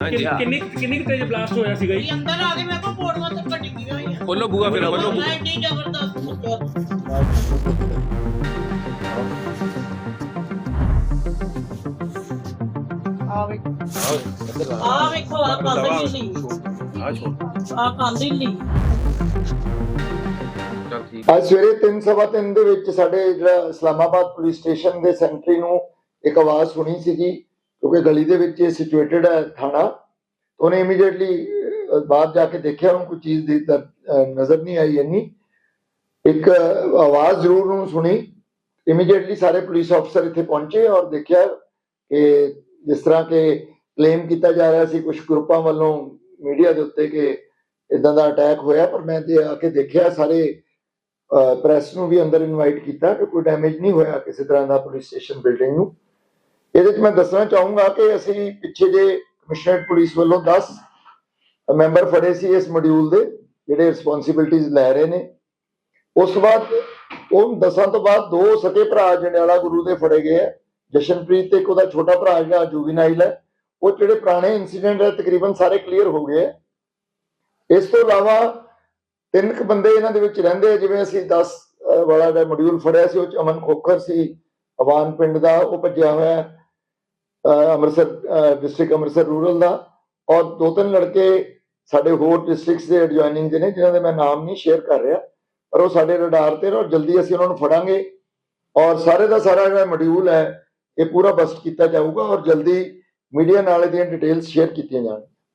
ਹਾਂਜੀ। ਕਿ- ਕਿੰਨੀ ਕਿੰਨੀ ਕੁ ਤੇਜ਼ ਬਲਾਸਟ ਹੋਇਆ ਸੀਗਾ ਜੀ? ਵੀ ਅੰਦਰ ਆ ਕੇ ਮੇਰੇ ਕੋਲ ਫੋਟੋਆਂ ਤੱਕ ਡਿੱਗੀਆਂ ਹੋਈਆਂ ਬੋਲੋ ਬੂਆ ਫਿਰ ਬੋਲੋ ਮੈਂ ਇੰਨੀ ਜ਼ਬਰਦਸਤ ਮੁੱਕਿਆ ਆ ਵੇਖੋ। ਆ ਵੇਖੋ ਆ ਕੰਧ ਢਿੱਲੀ ਆ ਛੋੜ। ਆ ਕੰਧ ਢਿੱਲੀ ਚੱਲ ਠੀਕ। ਅੱਜ ਸਵੇਰੇ 3:30 ਦੇ ਵਿੱਚ ਸਾਡੇ ਜਿਹੜਾ ਇਸਲਾਮਾਬਾਦ ਪੁਲਿਸ ਸਟੇਸ਼ਨ ਦੇ ਸੈਂਟਰੀ ਨੂੰ ਇੱਕ ਆਵਾਜ਼ ਸੁਣੀ ਸੀਗੀ। ਕਿਉਂਕਿ ਗਲੀ ਦੇ ਵਿੱਚ ਇਹ ਸਿਚੁਏਟਡ ਹੈ ਥਾਣਾ ਉਹਨੇ ਇਮੀਡੀਏਟਲੀ ਬਾਹਰ ਜਾ ਕੇ ਦੇਖਿਆ, ਉਹਨੂੰ ਕੋਈ ਚੀਜ਼ ਦੀ ਨਜ਼ਰ ਨਹੀਂ ਆਈ ਇੰਨੀ। ਇੱਕ ਆਵਾਜ਼ ਜ਼ਰੂਰ ਉਹਨੂੰ ਸੁਣੀ। ਇਮੀਡੀਏਟਲੀ ਸਾਰੇ ਪੁਲਿਸ ਅਫਸਰ ਇੱਥੇ ਪਹੁੰਚੇ ਔਰ ਦੇਖਿਆ ਕਿ ਜਿਸ ਤਰ੍ਹਾਂ ਕਿ ਕਲੇਮ ਕੀਤਾ ਜਾ ਰਿਹਾ ਸੀ ਕੁਝ ਗਰੁੱਪਾਂ ਵੱਲੋਂ ਮੀਡੀਆ ਦੇ ਉੱਤੇ ਕਿ ਇਦਾਂ ਦਾ ਅਟੈਕ ਹੋਇਆ, ਪਰ ਮੈਂ ਤੇ ਆ ਕੇ ਦੇਖਿਆ, ਸਾਰੇ ਪ੍ਰੈਸ ਨੂੰ ਵੀ ਅੰਦਰ ਇਨਵਾਈਟ ਕੀਤਾ ਕਿ ਕੋਈ ਡੈਮੇਜ ਨਹੀਂ ਹੋਇਆ ਕਿਸੇ ਤਰ੍ਹਾਂ ਦਾ ਪੁਲਿਸ ਸਟੇਸ਼ਨ ਬਿਲਡਿੰਗ ਨੂੰ। ਇਹਦੇ ਵਿੱਚ ਮੈਂ ਦੱਸਣਾ ਚਾਹੂੰਗਾ ਕਿ ਅਸੀਂ ਪਿੱਛੇ ਜੇ ਕਮਿਸ਼ਨਰੇਟ ਪੁਲਿਸ ਵੱਲੋਂ 10 ਮੈਂਬਰ ਫੜੇ ਸੀ ਇਸ ਮੋਡਿਊਲ ਦੇ, ਜਿਹੜੇ ਰਿਸਪੌਂਸਿਬਿਲਟੀਆਂ ਲੈ ਰਹੇ ਨੇ। ਉਸ ਤੋਂ ਬਾਅਦ ਉਹ ਦਸਾਂ ਤੋਂ ਬਾਅਦ ਦੋ ਸਕੇ ਭਰਾ ਜੰਡਿਆਲਾ ਗੁਰੂ ਦੇ ਫੜੇ ਗਏ ਆ। ਜਸ਼ਨਪ੍ਰੀਤ ਤੇ ਇੱਕ ਉਹਦਾ ਛੋਟਾ ਭਰਾ ਜਿਹੜਾ ਜੁਵੀਨਾਈਲ ਹੈ, ਉਹ ਜਿਹੜੇ ਪੁਰਾਣੇ ਇਨਸੀਡੈਂਟ ਹੈ, ਤਕਰੀਬਨ ਸਾਰੇ ਕਲੀਅਰ ਹੋ ਗਏ ਆ। ਇਸ ਤੋਂ ਇਲਾਵਾ ਤਿੰਨ ਕੁ ਬੰਦੇ ਇਹਨਾਂ ਦੇ ਵਿੱਚ ਰਹਿੰਦੇ ਆ, ਜਿਵੇਂ ਅਸੀਂ 10 ਵਾਲਾ ਦਾ ਮੋਡਿਊਲ ਫੜਿਆ ਸੀ, ਉਹ ਚ ਅਮਨ ਖੋਖਰ ਸੀ, ਅਵਾਨ ਪਿੰਡ ਦਾ, ਉਹ ਭੱਜਿਆ ਹੋਇਆ। ਅੰਮ੍ਰਿਤਸਰ ਡਿਸਟ੍ਰਿਕਟ ਅੰਮ੍ਰਿਤਸਰ ਰੂਰਲ ਦਾ। ਔਰ ਦੋ ਤਿੰਨ ਲੜਕੇ ਸਾਡੇ ਹੋਰ ਡਿਸਟ੍ਰਿਕਟਸ ਦੇ ਐਡਜੋਇਨਿੰਗ ਦੇ ਨੇ, ਜਿਨ੍ਹਾਂ ਦੇ ਮੈਂ ਨਾਮ ਨਹੀਂ ਸ਼ੇਅਰ ਕਰ ਰਿਹਾ। ਪਰ ਉਹ ਸਾਡੇ ਰਡਾਰ ਤੇ ਔਰ ਜਲਦੀ ਅਸੀਂ ਉਹਨਾਂ ਨੂੰ ਫੜਾਂਗੇ। ਔਰ ਸਾਰੇ ਦਾ ਸਾਰਾ ਜਿਹੜਾ ਮੋਡਿਊਲ ਹੈ, ਇਹ ਪੂਰਾ ਬਸਟ ਕੀਤਾ ਜਾਊਗਾ ਔਰ ਜਲਦੀ ਮੀਡੀਆ ਨਾਲ ਇਹਦੀਆਂ ਡਿਟੇਲਸ ਸ਼ੇਅਰ ਕੀਤੀਆਂ ਜਾਣਗੀਆਂ